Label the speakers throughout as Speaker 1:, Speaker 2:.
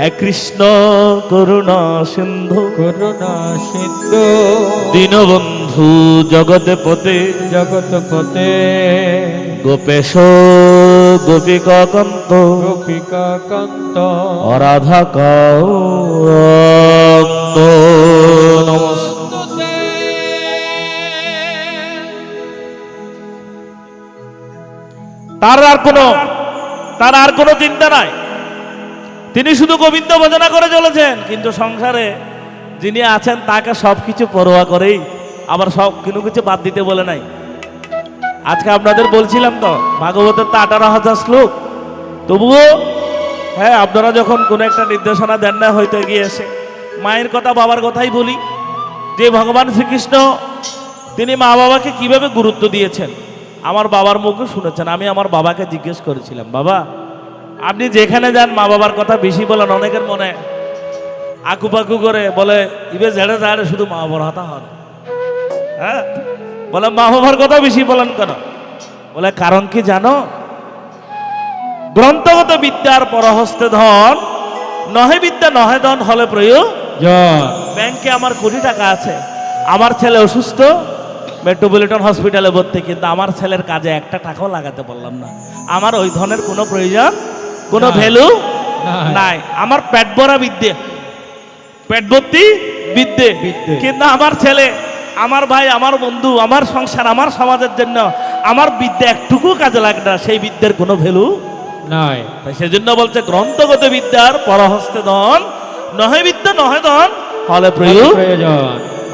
Speaker 1: হে কৃষ্ণ করুণা সিন্ধু।
Speaker 2: করুণা সিন্ধু।
Speaker 1: দীনবন্ধু জগৎপতে।
Speaker 2: জগৎপতে।
Speaker 1: গোপেশ গোপিকা কান্ত
Speaker 2: গোপিকা কান্ত
Speaker 1: অরাধা কান্ত তার আর কোনো তার আর কোনো চিন্তা নাই। তিনি শুধু গোবিন্দ ভজনা করে চলেছেন, কিন্তু সংসারে যিনি আছেন তাকে সব কিছু পরোয়া করেই আবার সব কোনো কিছু বাদ দিতে বলে নাই। আজকে আপনাদের বলছিলাম তো, ভাগবতের তো আঠারো হাজার শ্লোক। তবুও হ্যাঁ আপনারা যখন কোনো একটা নির্দেশনা দেন না, হয়তো এগিয়ে এসে। মায়ের কথা, বাবার কথাই বলি। যে ভগবান শ্রীকৃষ্ণ, তিনি মা বাবাকে কীভাবে গুরুত্ব দিয়েছেন, আমার বাবার মুখে শুনেছেন। আমি আমার বাবাকে জিজ্ঞেস করেছিলাম, বাবা আপনি যেখানে যান মা বাবার কথা বেশি বলেন অনেকের মনে আকুপাকু করে বলে ইবে ঝেড়ে ঝাড়ে শুধু মা বাবার হাতা হন হ্যাঁ? বলে মা বাবার কথা বেশি বলেন কেন? বলে কারণ কি জানো? গ্রন্থগত বিদ্যার পরহস্তে ধন নহে বিদ্যা নহে ধন হলে প্রয়োগ
Speaker 2: জয়।
Speaker 1: ব্যাংকে আমার কোটি টাকা আছে। আমার ছেলে অসুস্থ মেট্রোপলিটন হসপিটালে ভর্তি কিন্তু আমার ছেলের কাজে একটা টাকাও লাগাতে পারলাম না। আমার ওই ধনের কোনো প্রয়োজন কোনো ভ্যালু
Speaker 2: নাই।
Speaker 1: আমার পেট ভরা বিদ্যে। পেট ভর্তি বিদ্যে। কিন্তু আমার ছেলে আমার ভাই আমার বন্ধু আমার সংসার আমার সমাজের জন্য আমার বিদ্যা একটুকু কাজে লাগে না। সেই বিদ্যের কোনো ভ্যালু
Speaker 2: নাই।
Speaker 1: তাই সেজন্য বলছে গ্রন্থগত বিদ্যার পরহস্তে ধন। নহে বিদ্যা নহে ধন। হলে
Speaker 2: প্রয়োজন।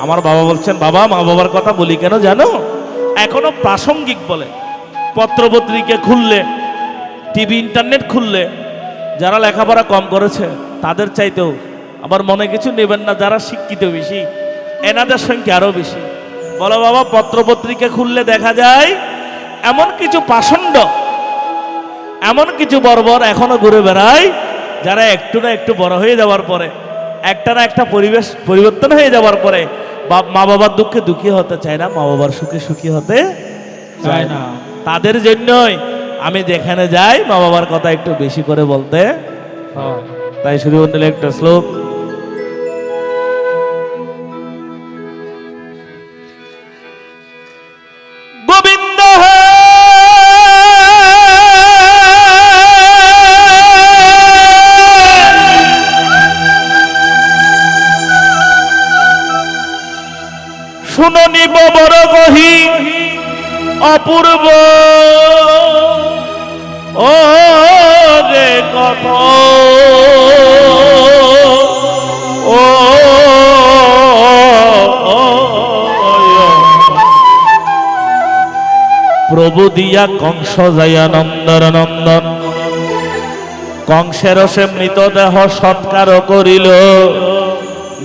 Speaker 1: আমার বাবা বলছেন বাবা মা বাবার কথা বলি কেন জানো? এখনও প্রাসঙ্গিক বলে। পত্রপত্রিকা খুললে টিভি ইন্টারনেট খুললে যারা লেখাপড়া কম করেছে তাদের চাইতেও আবার মনে কিছু নেবেন না যারা শিক্ষিত বেশি এনাদের সংখ্যা আরও বেশি। বলো বাবা পত্রপত্রিকা খুললে দেখা যায় এমন কিছু পাষণ্ড এমন কিছু বর্বর এখনও ঘুরে বেড়ায় যারা একটু না একটু বড় হয়ে যাওয়ার পরে একটা না একটা পরিবেশ পরিবর্তন হয়ে যাওয়ার পরে বা- মা বাবার দুঃখে দুঃখী হতে চায় না মা বাবার সুখে সুখী হতে
Speaker 2: চায় না।
Speaker 1: তাদের জন্যই আমি যেখানে যাই মা বাবার কথা একটু বেশি করে বলতে। তাই শুধু বললে একটা শ্লোক। বড় কহি অপূর্ব দিয়া কংস যাইয়া নন্দন নন্দন। কংসের সে মৃতদেহ সৎকার করিল।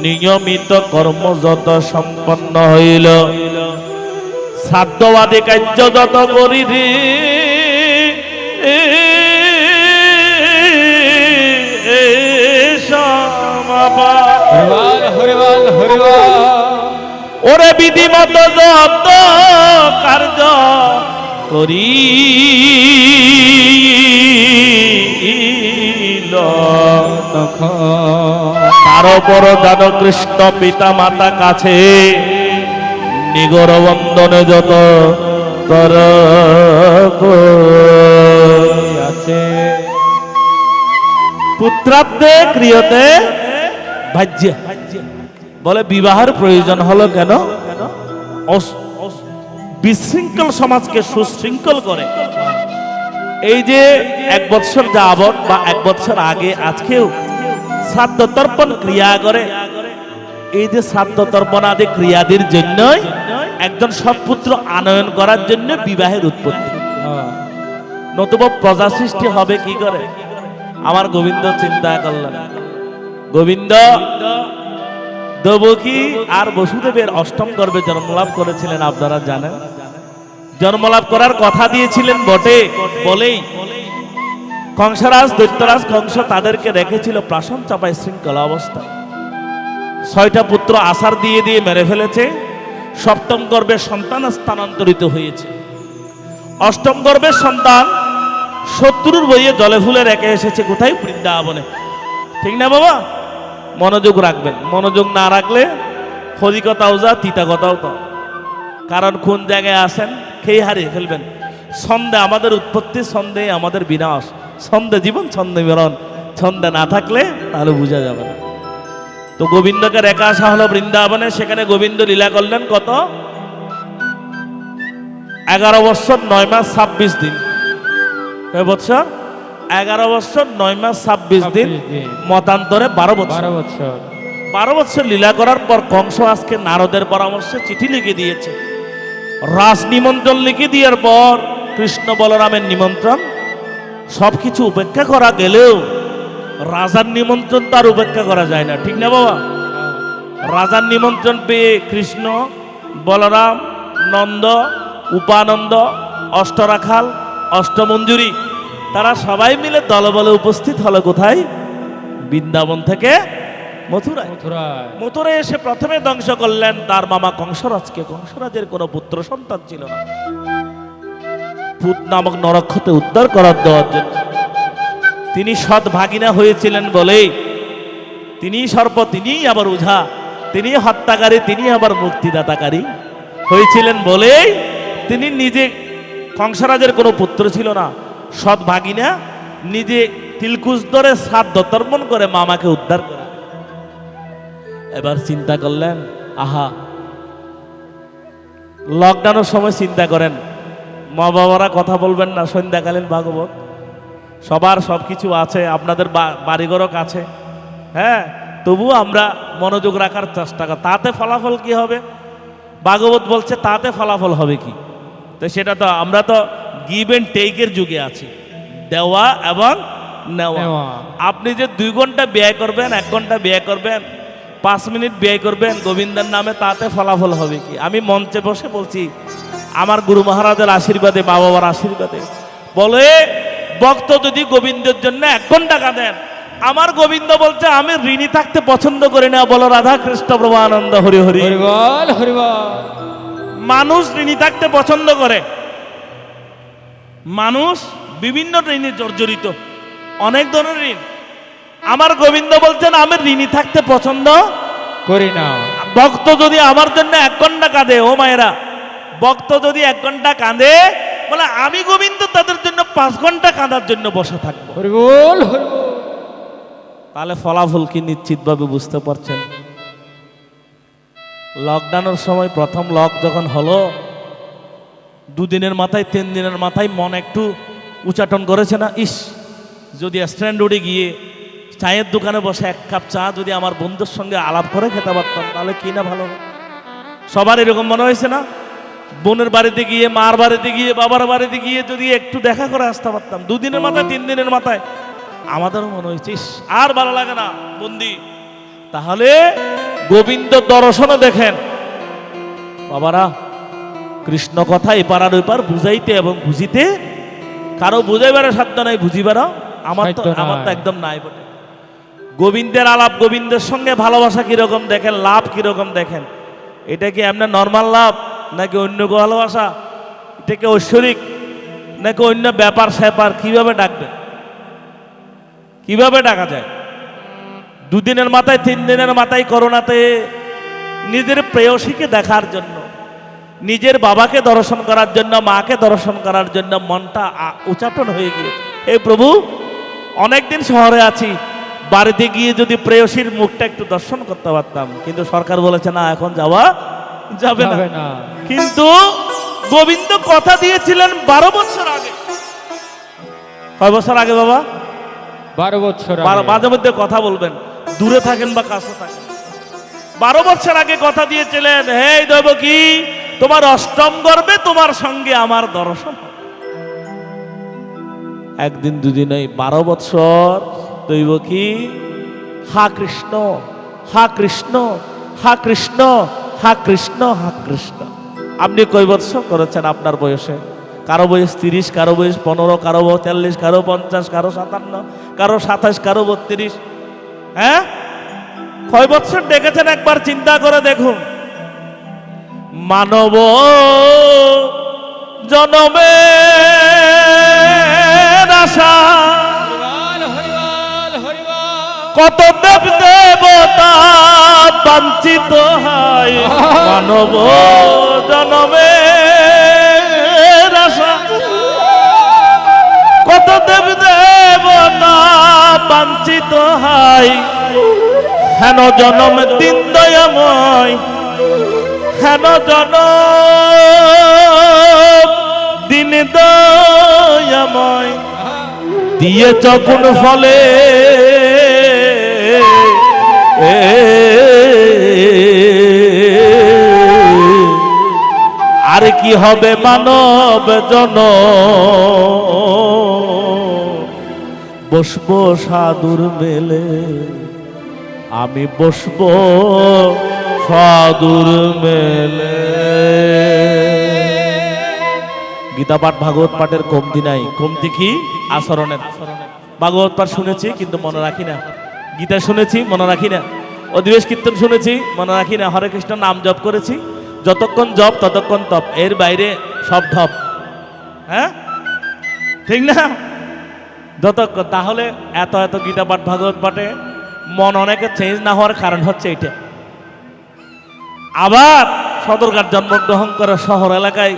Speaker 1: নিয়মিত কর্ম যত সম্পন্ন হইল। সাধ্যবাদী কার্য যত
Speaker 2: হরিবল।
Speaker 1: ওরে বিধিমত যত কার্য করি তার উপর দান কৃষ্ণ পিতা মাতা কাছে নিগর বন্দনে যত কর
Speaker 2: আছে
Speaker 1: পুত্রাব্দে ক্রিয়তে ভাজ্য। বলে বিবাহের প্রয়োজন হলো কেন? অস- অস- বিশৃঙ্খল সমাজকে সুশৃঙ্খল করে। এই যে এক বছর যাবৎ বা এক বছর আগে, আজকেও শ্রাদ্ধ তর্পণ ক্রিয়া করে। এই যে শ্রাদ্ধ তর্পণ আদি ক্রিয়াদির জন্যই একজন সৎপুত্র আনয়ন করার জন্য বিবাহের উৎপত্তি। নতুবা প্রজা সৃষ্টি হবে কি করে? আমার গোবিন্দ চিন্তা করলেন। গোবিন্দ, দেবকী আর বসুদেবের অষ্টম গর্ভে জন্মলাভ করেছিলেন, আপনারা জানেন? জন্মলাভ করার কথা দিয়েছিলেন বটে। বলেই কংসরাজ, দৈত্যরাজ, কংস তাদেরকে রেখেছিল প্রাসন চাপায় শৃঙ্খলা অবস্থা ছয়টা পুত্র আসার দিয়ে দিয়ে মেরে ফেলেছে। সপ্তম গর্ভে সন্তান স্থানান্তরিত হয়েছে। অষ্টম গর্ভের সন্তান শত্রুর বইয়ে জলে ফুলে রেখে এসেছে কোথায়? বৃন্দাবনে। ঠিক না বাবা? মনোযোগ রাখবেন। মনোযোগ না রাখলে কথাও যা তিতা কথাও তো। কারণ কোন জায়গায় আসেন খেয়ে হারিয়ে ফেলবেন। ছন্দে আমাদের উৎপত্তি ছন্দে আমাদের বিনাশ ছন্দে জীবন ছন্দে মরণ ছন্দে না থাকলে তাহলে বোঝা যাবে না। তো গোবিন্দকে রেখা আসা হলো বৃন্দাবনে সেখানে গোবিন্দ লীলা করলেন কত? এগারো বছর নয় মাস ছাব্বিশ দিন। বছর এগারো বছর নয় মাস ছাব্বিশ দিন
Speaker 2: 26 দিন।
Speaker 1: মতান্তরে বারো বছর
Speaker 2: বারো বছর
Speaker 1: বারো বছর লীলা করার পর কংস আজকে নারদের পরামর্শে চিঠি লিখে দিয়েছে। রাজ নিমন্ত্রণ লিখে দেওয়ার পর কৃষ্ণ বলরামের নিমন্ত্রণ, সবকিছু উপেক্ষা করা গেলেও রাজার নিমন্ত্রণ তার উপেক্ষা করা যায় না, ঠিক না বাবা? রাজার নিমন্ত্রণ পেয়ে কৃষ্ণ, বলরাম, নন্দ, উপানন্দ, অষ্টরাখাল, অষ্টমঞ্জুরি, তারা সবাই মিলে দলবলে উপস্থিত হলো কোথায়? বৃন্দাবন থেকে মথুরায়।
Speaker 2: মথুরায়।
Speaker 1: এসে প্রথমে ধ্বংস করলেন তার মামা কংসরাজকে। কংসরাজের কোনো পুত্র সন্তান ছিল না। পুত নামক নরক্ষতে উদ্ধার করার দেওয়ার জন্য। তিনি সৎ ভাগিনা হয়েছিলেন বলেই তিনি সর্প তিনিই আবার উঝা তিনি হত্যাকারী তিনি আবার মুক্তিদাতাকারী হয়েছিলেন বলেই তিনি নিজে কংসরাজের কোনো পুত্র ছিল না। সৎ ভাগিনা নিজে তিলকুচ ধরে শ্রাদ্ধ তর্পণ করে মামাকে উদ্ধার করা এবার চিন্তা করলেন আহা লকডাউনের সময় চিন্তা করেন মা বাবারা কথা বলবেন না সন্ধ্যাকালীন ভাগবত। সবার সব কিছু আছে আপনাদের বাড়িঘরও কাছে। হ্যাঁ তবু আমরা মনোযোগ রাখার চেষ্টা করি। তাতে ফলাফল কি হবে? ভাগবত বলছে তাতে ফলাফল হবে কি? তো সেটা তো আমরা তো গিভ অ্যান্ড টেকের যুগে আছি। দেওয়া এবং নেওয়া। আপনি যে দুই ঘণ্টা ব্যয় করবেন এক ঘণ্টা ব্যয় করবেন পাঁচ মিনিট ব্যয় করবেন গোবিন্দের নামে তাতে ফলাফল হবে কি? আমি মঞ্চে বসে বলছি আমার গুরু মহারাজের আশীর্বাদে মা বাবার আশীর্বাদে। বলে ভক্ত যদি গোবিন্দের জন্য এক ঘণ্টা কাঁদেন আমার গোবিন্দ বলছে আমি ঋণী থাকতে পছন্দ করি না। বলো রাধা কৃষ্ণ প্রভানন্দ হরি হরি। মানুষ ঋণী থাকতে পছন্দ করে। মানুষ বিভিন্ন ঋণে জর্জরিত। অনেক ধরনের ঋণ। আমার গোবিন্দ বলছেন আমি ঋণী থাকতে পছন্দ
Speaker 2: করি না।
Speaker 1: ভক্ত যদি আমার জন্য এক ঘণ্টা কাঁদে ও মায়েরা ভক্ত যদি এক ঘণ্টা কাঁদে বলে আমি গোবিন্দ তাদের জন্য পাঁচ ঘণ্টা কাঁদার জন্য বসে থাকব। তাহলে ফলাফল কি নিশ্চিতভাবে বুঝতে পারছেন? লকডাউনের সময় প্রথম লক যখন হলো দুদিনের মাথায় তিন দিনের মাথায় মন একটু উচাটন করেছে না? ইস যদি স্ট্যান্ড রোডে গিয়ে চায়ের দোকানে বসে এক কাপ চা যদি আমার বন্ধুর সঙ্গে আলাপ করে খেতে পারতাম তাহলে কি না ভালো সবার এরকম মনে হয়েছে না? বোনের বাড়িতে গিয়ে মার বাড়িতে গিয়ে বাবার বাড়িতে গিয়ে যদি একটু দেখা করে আসতে পারতাম দুদিনের মাথায় তিন দিনের মাথায় আমাদেরও মনে হয়েছে আর ভালো লাগে না বন্দি। তাহলে গোবিন্দ দর্শনে দেখেন বাবারা কৃষ্ণ কথা এপার আর ওইপার বুঝাইতে এবং বুঝিতে কারও বুঝাইবার সাধ্য নাই বুঝিবার আমার তো আমার তো একদম নাই বটে। গোবিন্দের আলাপ গোবিন্দের সঙ্গে ভালোবাসা কীরকম দেখেন, লাভ কীরকম দেখেন? এটা কি আপনার নর্মাল লাভ, নাকি অন্য ভালোবাসা? এটা কি ঐশ্বরিক, নাকি অন্য ব্যাপার স্যাপার? কীভাবে ডাকবে কীভাবে ডাকা যায়? দুদিনের মাথায় তিন দিনের মাথায় করোনাতে নিজের প্রেয়সীকে দেখার জন্য, নিজের বাবাকে দর্শন করার জন্য, মাকে দর্শন করার জন্য মনটা উচাটন হয়ে গিয়েছে। এই প্রভু, অনেকদিন শহরে আছি বাড়িতে গিয়ে যদি প্রেয়সীর মুখটা একটু দর্শন করতে পারতাম কিন্তু সরকার বলেছে না এখন যাওয়া যাবে না। কিন্তু গোবিন্দ কথা দিয়েছিলেন বারো বছর আগে। কয় বছর আগে বাবা?
Speaker 2: বারো বছর
Speaker 1: মাঝে মধ্যে কথা বলবেন। দূরে থাকেন বা কাছে থাকেন। বারো বছর আগে কথা দিয়েছিলেন হে দেব কি তোমার অষ্টম গর্বে তোমার সঙ্গে আমার দর্শন একদিন দুদিন এই বারো বছর দৈব কি? হা কৃষ্ণ হা কৃষ্ণ হা কৃষ্ণ হা কৃষ্ণ হা কৃষ্ণ। আপনি কয় বৎসর করেছেন আপনার বয়সে? কারও বয়স তিরিশ, কারও বয়স পনেরো, কারও চল্লিশ, কারও পঞ্চাশ, কারও সাতান্ন, কারও সাতাশ, কারও বত্রিশ। হ্যাঁ? কয় বৎসর ডেকেছেন একবার চিন্তা করে দেখুন। মানব জনমে আশা কত দেব দেবতা বঞ্চিত হয়। মানব জনমে কত দেব দেবতা বঞ্চিত হয়। হেন জনম দিন দয়াময়, হেন জনম দিন দয়াময়। দিয়ে চকুন ফলে আর কি হবে মানব জন? বসবো সাধুর মেলে, আমি বসবো সাধুর মেলে। গীতা পাঠ ভাগবত পাঠের কমতি নাই। কমতি কি? আচরণের। ভাগবত পাঠ শুনেছি, কিন্তু মনে রাখি না। গীতা শুনেছি মনে রাখি না। অধিবেশ কীর্তন শুনেছি মনে রাখি না। হরে কৃষ্ণ নাম জপ করেছি। যতক্ষণ জপ ততক্ষণ তপ। এর বাইরে সব ঢপ। হ্যাঁ? ঠিক না? যতক্ষণ তাহলে এত এত গীতা পাঠ ভাগবত পাঠে মন অনেকে চেঞ্জ না হওয়ার কারণ হচ্ছে এটা আবার সদরঘাট জন্মগ্রহণ করে শহর এলাকায়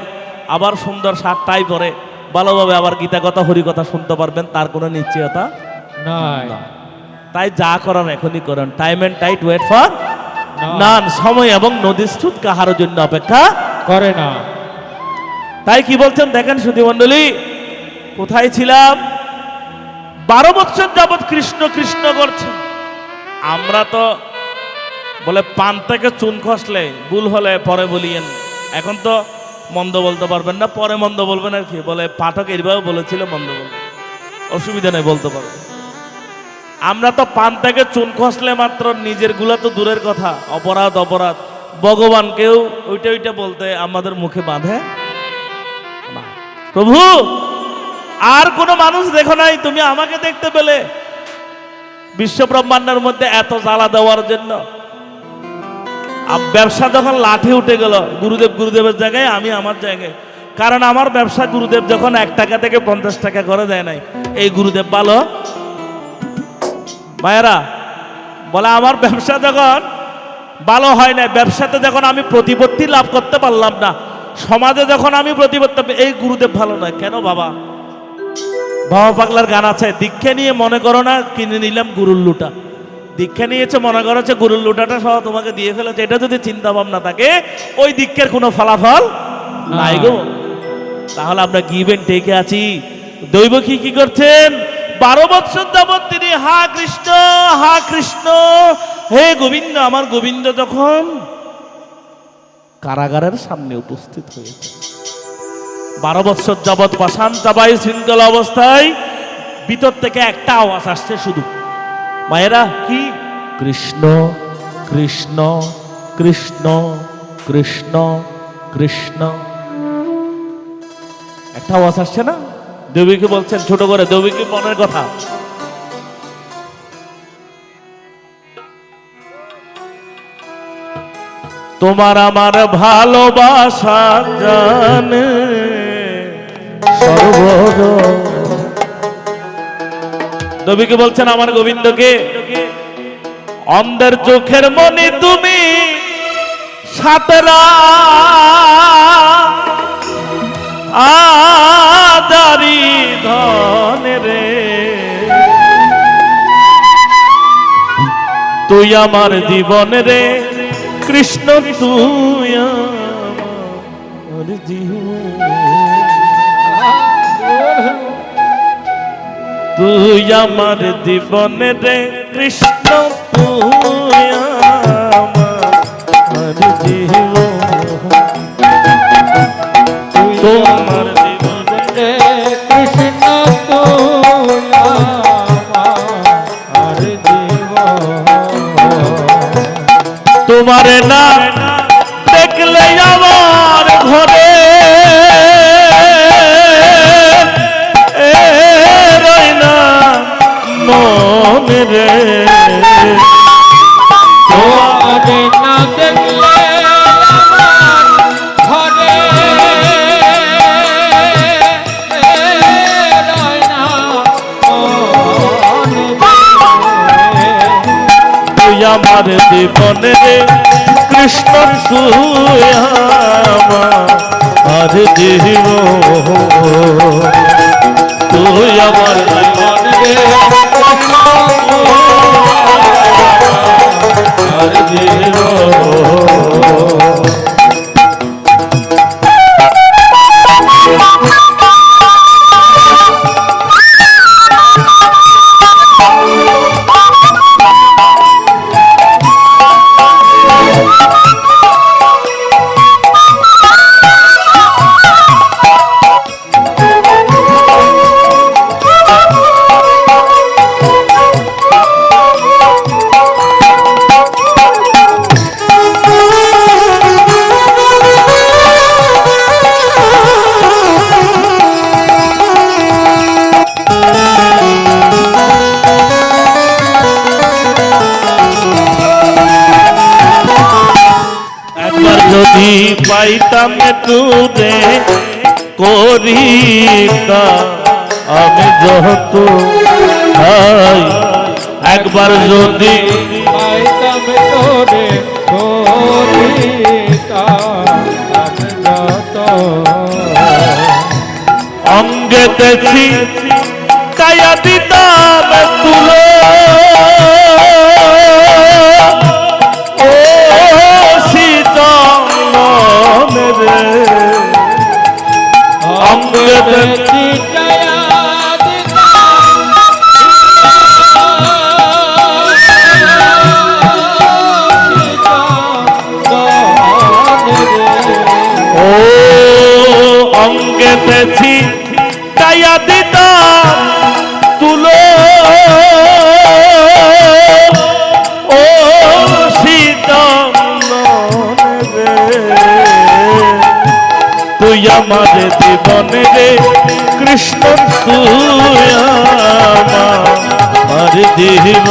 Speaker 1: আবার সুন্দর সাতটাই পরে। ভালোভাবে আবার গীতা কথা হরিকথা শুনতে পারবেন তার কোনো নিশ্চয়তা
Speaker 2: নাই।
Speaker 1: তাই যা করার এখনই করেন। Time and tide wait for none সময় এবং নদীর স্রোত কাহার জন্য অপেক্ষা
Speaker 2: করে না।
Speaker 1: তাই কি বলছেন দেখেন সুধী মণ্ডলী কোথায় ছিলাম? বারো বছর যাবৎ কৃষ্ণ কৃষ্ণ করছে আমরা তো বলে পান থেকে চুন খসলে ভুল হলে পরে বলিয়েন। এখন তো মন্দ বলতে পারবেন না পরে মন্দ বলবেন আর কি। বলে পাঠক এইভাবে বলেছিল মন্দ বলবে। অসুবিধা নেই বলতে পারবে। আমরা তো পান থেকে চুন খসলে মাত্র নিজেরগুলা তো দূরের কথা। অপরাধ অপরাধ। ভগবানকেও ওইটা ওইটা বলতে আমাদের মুখে বাঁধে। প্রভু, আর কোনো মানুষ দেখো নাই, তুমি আমাকে দেখতে পেলে। বিশ্ব ব্রহ্মাণ্ডের মধ্যে এত জ্বালা দেওয়ার জন্য। ব্যবসা যখন লাঠি উঠে গেল, গুরুদেব গুরুদেবের জায়গায়, আমি আমার জায়গায়। কারণ আমার ব্যবসা গুরুদেব যখন এক টাকা থেকে পঞ্চাশ টাকা করে দেয় নাই, এই গুরুদেব ভালো মায়েরা বলে আমার ব্যবসা যখন ভালো হয় না ব্যবসাতে যখন আমি প্রতিপত্তি লাভ করতে পারলাম না সমাজে যখন আমি প্রতিপত্তি এই গুরুদেব ভালো নয়। কেন বাবা? বাবা পাগলার গান আছে দীক্ষা নিয়ে মনে করো না কিনে নিলাম গুরুর লুটা। দীক্ষা নিয়েছে মনে করো যে গুরুর লুটাটা সহ তোমাকে দিয়ে ফেলেছে এটা যদি চিন্তা ভাবনা থাকে ওই দীক্ষার কোনো ফলাফল নাই গো। তাহলে আমরা গিভেন টেকে আছি। দৈব কি কি করছেন? বারো বছর যাবৎ তিনি হা কৃষ্ণ হা কৃষ্ণ, হে গোবিন্দ, আমার গোবিন্দ যখন কারাগারের সামনে উপস্থিত হয়েছে, বারো বছর যাবৎ পাষাণ চাবাই শৃঙ্খলা অবস্থায় ভিতর থেকে একটা আওয়াজ আসছে শুধু। মায়েরা, কি? কৃষ্ণ কৃষ্ণ কৃষ্ণ কৃষ্ণ কৃষ্ণ। একটা আওয়াজ আসছে না? দেবীকে বলছেন, ছোট করে দেবীকে মনের কথা। তোমার আমার ভালোবাসা জানে দেবীকে বলছেন, আমার গোবিন্দকে, অন্ধের চোখের মনে তুমি সাতরা। আদারি তুই আমার জীবন রে, কৃষ্ণ তুই আমার তুই আমার জীবন রে, কৃষ্ণ তুই আমার তোমার জীবন তোমার না দেখলে আমার ঘরে রয় না মন রে।
Speaker 2: আমার
Speaker 1: জীবনে কৃষ্ণ আমার জীব। তুই আমার জীবনে জীব। পাইতাম তুরে করিতা আমি যত একবার যদি
Speaker 2: আমি
Speaker 1: অঙ্গে দেখি কায়া দিতাম তুই আমার জীবনে রে কৃষ্ণ তুই আমার জীব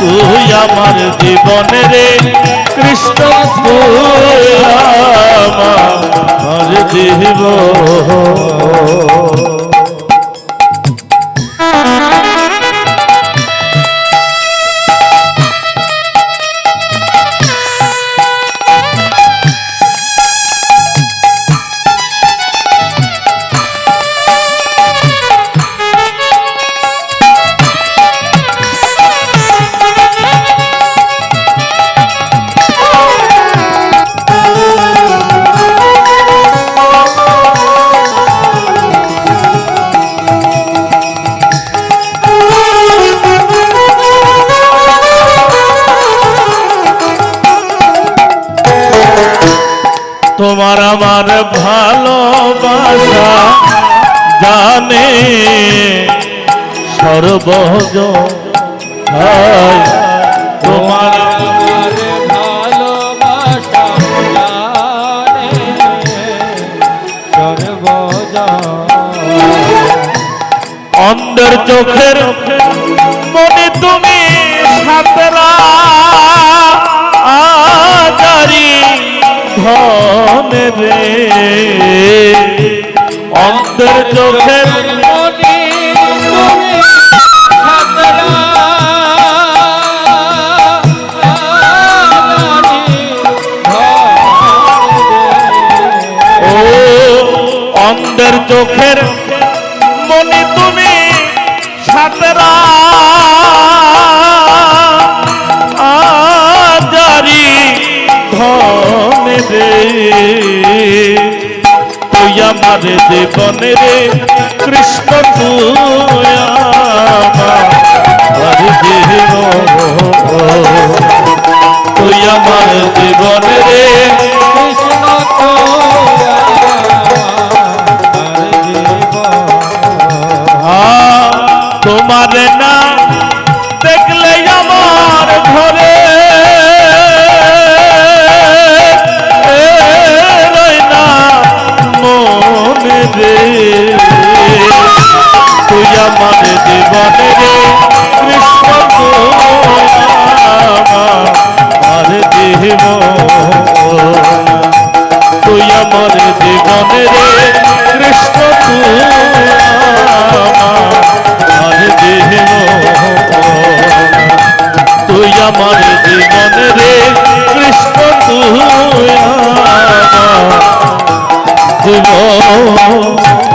Speaker 1: তুই আমার জীবনে রে কৃষ্ণ তুই আমার জীব জানে সর্বজ তোমার
Speaker 2: ভালোবাসা জানে সর্বজা
Speaker 1: অন্ধের চোখের মনে তুমি সাতরা ধন রে।
Speaker 2: সাতরা
Speaker 1: ও অন্ধের চোখের মনে তুমি সাতরা। আজারি ধনে রে। আমার জীবনে রে কৃষ্ণ তুই আমার। তুই আমার জীবনে রে
Speaker 2: কৃষ্ণ
Speaker 1: তোমার রে তুই আমার জীবন রে, কৃষ্ণ আমার দেব তুই আমার জীবন রে, কৃষ্ণ আমার দেব তুই আমার জীবন রে, কৃষ্ণ তুই আমার বাঁচব